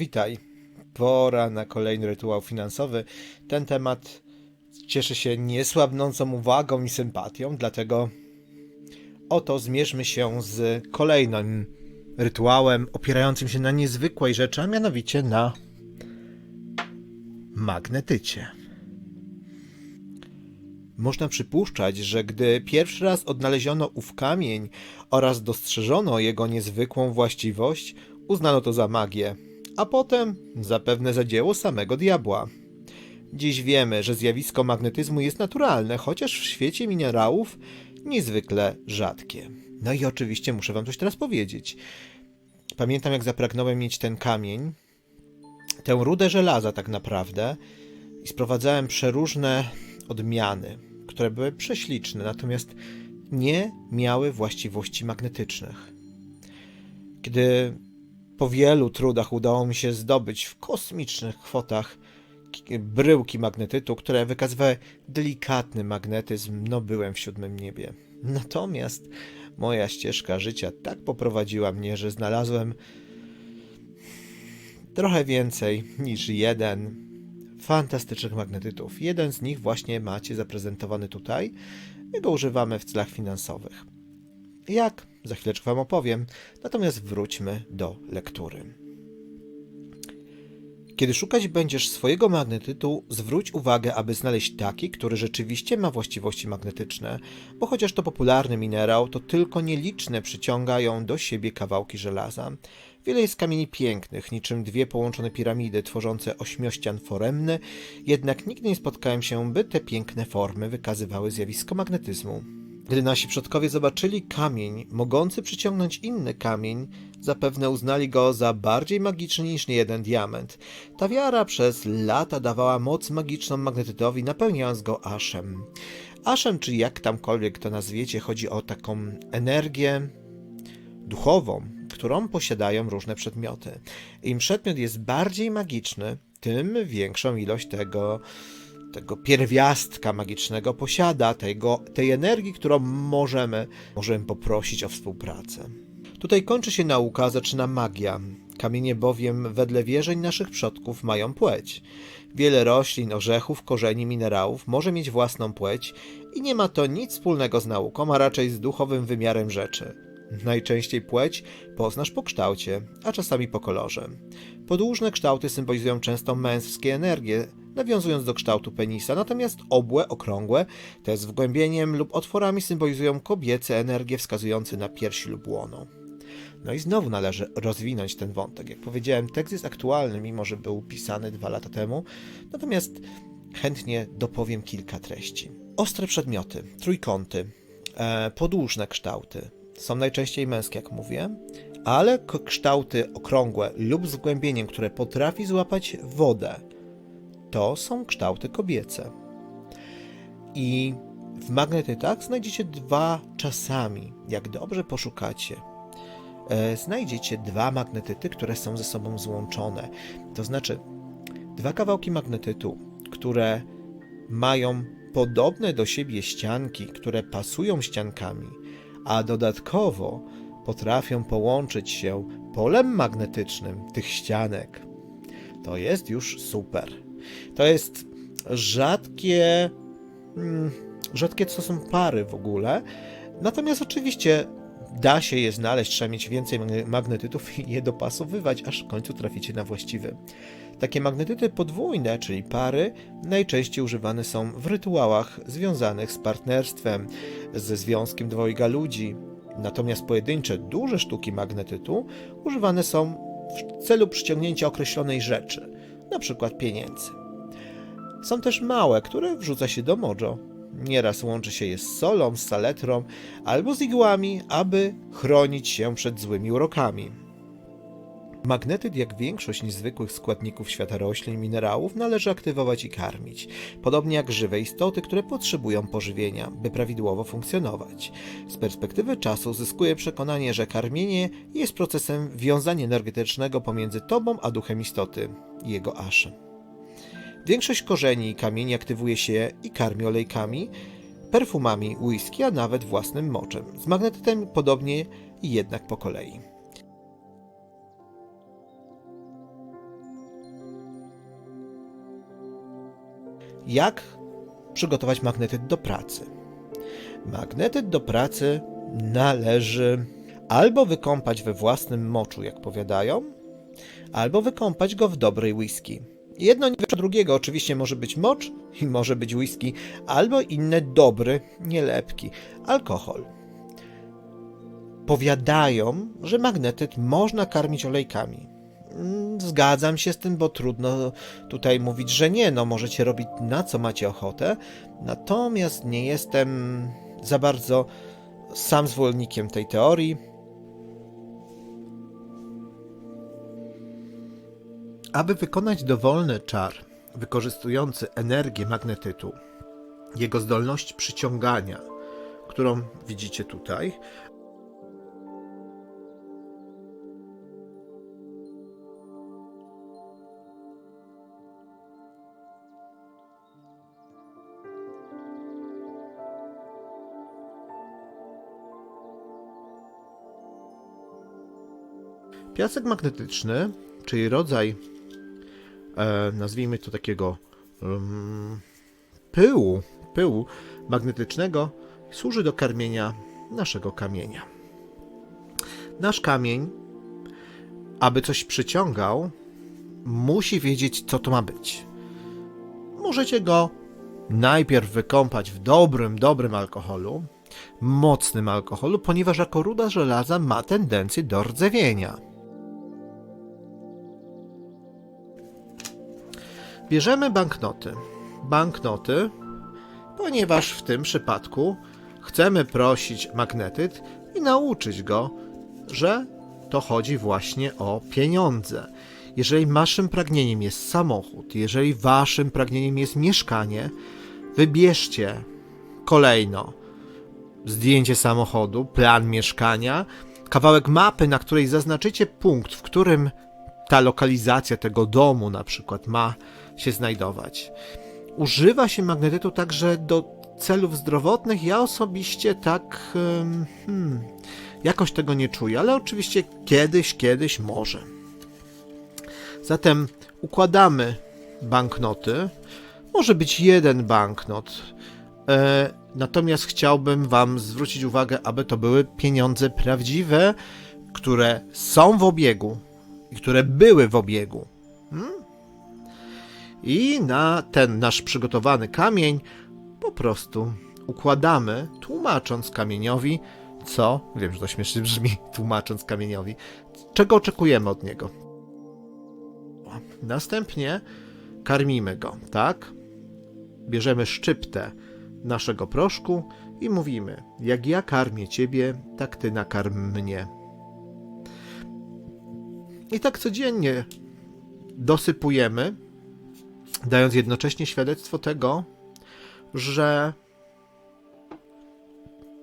Witaj. Pora na kolejny rytuał finansowy. Ten temat cieszy się niesłabnącą uwagą i sympatią, dlatego oto zmierzmy się z kolejnym rytuałem opierającym się na niezwykłej rzeczy, a mianowicie na magnetycie. Można przypuszczać, że gdy pierwszy raz odnaleziono ów kamień oraz dostrzeżono jego niezwykłą właściwość, uznano to za magię, a potem zapewne za dzieło samego diabła. Dziś wiemy, że zjawisko magnetyzmu jest naturalne, chociaż w świecie minerałów niezwykle rzadkie. No i oczywiście muszę wam coś teraz powiedzieć. Pamiętam, jak zapragnąłem mieć ten kamień, tę rudę żelaza tak naprawdę, i sprowadzałem przeróżne odmiany, które były prześliczne, natomiast nie miały właściwości magnetycznych. Kiedy po wielu trudach udało mi się zdobyć w kosmicznych kwotach ki- bryłki magnetytu, które wykazywały delikatny magnetyzm, no byłem w siódmym niebie. Natomiast moja ścieżka życia tak poprowadziła mnie, że znalazłem trochę więcej niż jeden fantastycznych magnetytów. Jeden z nich właśnie macie zaprezentowany tutaj. My go używamy w celach finansowych. Jak? Za chwileczkę Wam opowiem. Natomiast wróćmy do lektury. Kiedy szukać będziesz swojego magnetytu, zwróć uwagę, aby znaleźć taki, który rzeczywiście ma właściwości magnetyczne, bo chociaż to popularny minerał, to tylko nieliczne przyciągają do siebie kawałki żelaza. Wiele jest kamieni pięknych, niczym dwie połączone piramidy tworzące ośmiościan foremny, jednak nigdy nie spotkałem się, by te piękne formy wykazywały zjawisko magnetyzmu. Gdy nasi przodkowie zobaczyli kamień mogący przyciągnąć inny kamień, zapewne uznali go za bardziej magiczny niż niejeden diament. Ta wiara przez lata dawała moc magiczną magnetytowi, napełniając go aszem. Aszem, czy jak tamkolwiek to nazwiecie, chodzi o taką energię duchową, którą posiadają różne przedmioty. Im przedmiot jest bardziej magiczny, tym większą ilość tego, tego pierwiastka magicznego posiada, tego, tej energii, którą możemy, możemy poprosić o współpracę. Tutaj kończy się nauka, zaczyna magia. Kamienie bowiem, wedle wierzeń naszych przodków, mają płeć. Wiele roślin, orzechów, korzeni, minerałów może mieć własną płeć i nie ma to nic wspólnego z nauką, a raczej z duchowym wymiarem rzeczy. Najczęściej płeć poznasz po kształcie, a czasami po kolorze. Podłużne kształty symbolizują często męskie energie, nawiązując do kształtu penisa, natomiast obłe, okrągłe, te z wgłębieniem lub otworami symbolizują kobiece energie wskazujące na piersi lub łono. No i znowu należy rozwinąć ten wątek. Jak powiedziałem, tekst jest aktualny, mimo że był pisany dwa lata temu, natomiast chętnie dopowiem kilka treści. Ostre przedmioty, trójkąty, e, podłużne kształty są najczęściej męskie, jak mówię, ale kształty okrągłe lub z wgłębieniem, które potrafi złapać wodę, to są kształty kobiece. I w magnetytach znajdziecie dwa czasami, jak dobrze poszukacie. e, Znajdziecie dwa magnetyty, które są ze sobą złączone. To znaczy, dwa kawałki magnetytu, które mają podobne do siebie ścianki, które pasują ściankami, a dodatkowo potrafią połączyć się polem magnetycznym tych ścianek. To jest już super. To jest rzadkie, mm, rzadkie to są pary w ogóle. Natomiast oczywiście da się je znaleźć, trzeba mieć więcej magne- magnetytów i je dopasowywać, aż w końcu traficie na właściwy. Takie magnetyty podwójne, czyli pary, najczęściej używane są w rytuałach związanych z partnerstwem, ze związkiem dwojga ludzi. Natomiast pojedyncze, duże sztuki magnetytu używane są w celu przyciągnięcia określonej rzeczy, przykład pieniędzy. Są też małe, które wrzuca się do mojo. Nieraz łączy się je z solą, z saletrą albo z igłami, aby chronić się przed złymi urokami. Magnetyt, jak większość niezwykłych składników świata roślin i minerałów, należy aktywować i karmić, podobnie jak żywe istoty, które potrzebują pożywienia, by prawidłowo funkcjonować. Z perspektywy czasu zyskuje przekonanie, że karmienie jest procesem wiązania energetycznego pomiędzy tobą a duchem istoty jego aszem. Większość korzeni i kamieni aktywuje się i karmi olejkami, perfumami, whisky, a nawet własnym moczem. Z magnetytem podobnie i jednak po kolei. Jak przygotować magnetyt do pracy. Magnetyt do pracy należy albo wykąpać we własnym moczu, jak powiadają, albo wykąpać go w dobrej whisky. Jedno nie wyklucza drugiego. Oczywiście może być mocz i może być whisky, albo inny dobry, nielepki alkohol. Powiadają, że magnetyt można karmić olejkami. Mm, Zgadzam się z tym, bo trudno tutaj mówić, że nie. No, możecie robić na co macie ochotę. Natomiast nie jestem za bardzo sam zwolennikiem tej teorii. Aby wykonać dowolny czar wykorzystujący energię magnetytu, jego zdolność przyciągania, którą widzicie tutaj, Piasek magnetyczny, czyli rodzaj, e, nazwijmy to takiego um, pyłu, pyłu magnetycznego, służy do karmienia naszego kamienia. Nasz kamień, aby coś przyciągał, musi wiedzieć, co to ma być. Możecie go najpierw wykąpać w dobrym, dobrym alkoholu, mocnym alkoholu, ponieważ jako ruda żelaza ma tendencję do rdzewienia. Bierzemy banknoty. Banknoty, ponieważ w tym przypadku chcemy prosić magnetyt i nauczyć go, że to chodzi właśnie o pieniądze. Jeżeli waszym pragnieniem jest samochód, jeżeli waszym pragnieniem jest mieszkanie, wybierzcie kolejno zdjęcie samochodu, plan mieszkania, kawałek mapy, na której zaznaczycie punkt, w którym ta lokalizacja tego domu na przykład ma się znajdować. Używa się magnetytu także do celów zdrowotnych. Ja osobiście tak hmm, jakoś tego nie czuję, ale oczywiście kiedyś, kiedyś może. Zatem układamy banknoty. Może być jeden banknot. E, natomiast chciałbym Wam zwrócić uwagę, aby to były pieniądze prawdziwe, które są w obiegu i które były w obiegu. Hmm? I na ten nasz przygotowany kamień po prostu układamy, tłumacząc kamieniowi, co, wiem, że to śmiesznie brzmi, tłumacząc kamieniowi, czego oczekujemy od niego. Następnie karmimy go, tak? Bierzemy szczyptę naszego proszku i mówimy: Jak ja karmię ciebie, tak ty nakarm mnie. I tak codziennie dosypujemy, dając jednocześnie świadectwo tego, że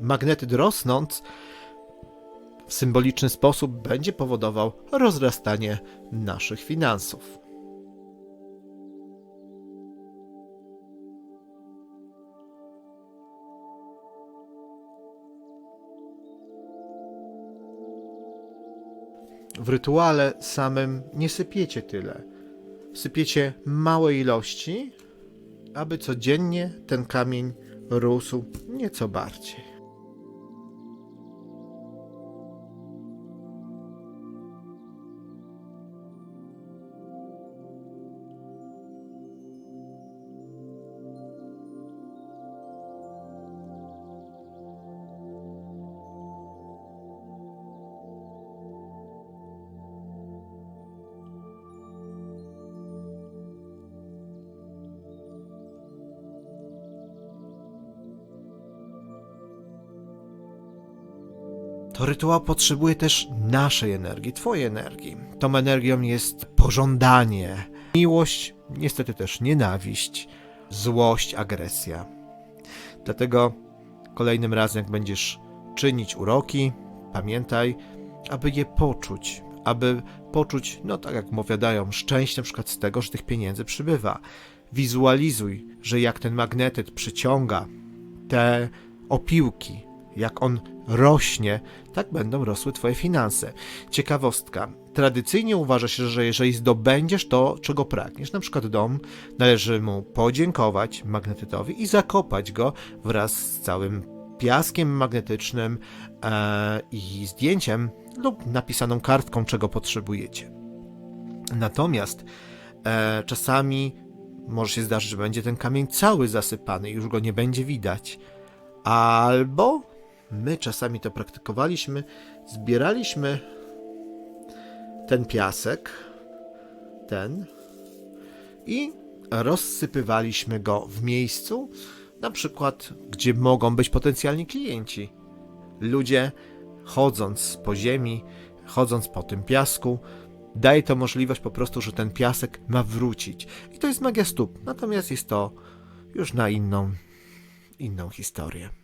magnetyt rosnąc w symboliczny sposób będzie powodował rozrastanie naszych finansów. W rytuale samym nie sypiecie tyle. Sypiecie małe ilości, aby codziennie ten kamień rósł nieco bardziej. To rytuał potrzebuje też naszej energii, Twojej energii. Tą energią jest pożądanie, miłość, niestety też nienawiść, złość, agresja. Dlatego kolejnym razem, jak będziesz czynić uroki, pamiętaj, aby je poczuć, aby poczuć, no tak jak powiadają, szczęście na przykład z tego, że tych pieniędzy przybywa. Wizualizuj, że jak ten magnetyt przyciąga te opiłki, jak on rośnie, tak będą rosły Twoje finanse. Ciekawostka. tradycyjnie uważa się, że jeżeli zdobędziesz to, czego pragniesz, na przykład dom, należy mu podziękować magnetytowi i zakopać go wraz z całym piaskiem magnetycznym e, i zdjęciem lub napisaną kartką, czego potrzebujecie. Natomiast e, czasami może się zdarzyć, że będzie ten kamień cały zasypany i już go nie będzie widać. Albo my czasami to praktykowaliśmy, zbieraliśmy ten piasek, ten, i rozsypywaliśmy go w miejscu, na przykład, gdzie mogą być potencjalni klienci. Ludzie chodząc po ziemi, chodząc po tym piasku, daje to możliwość po prostu, że ten piasek ma wrócić. I to jest magia stóp. Natomiast jest to już na inną, inną historię.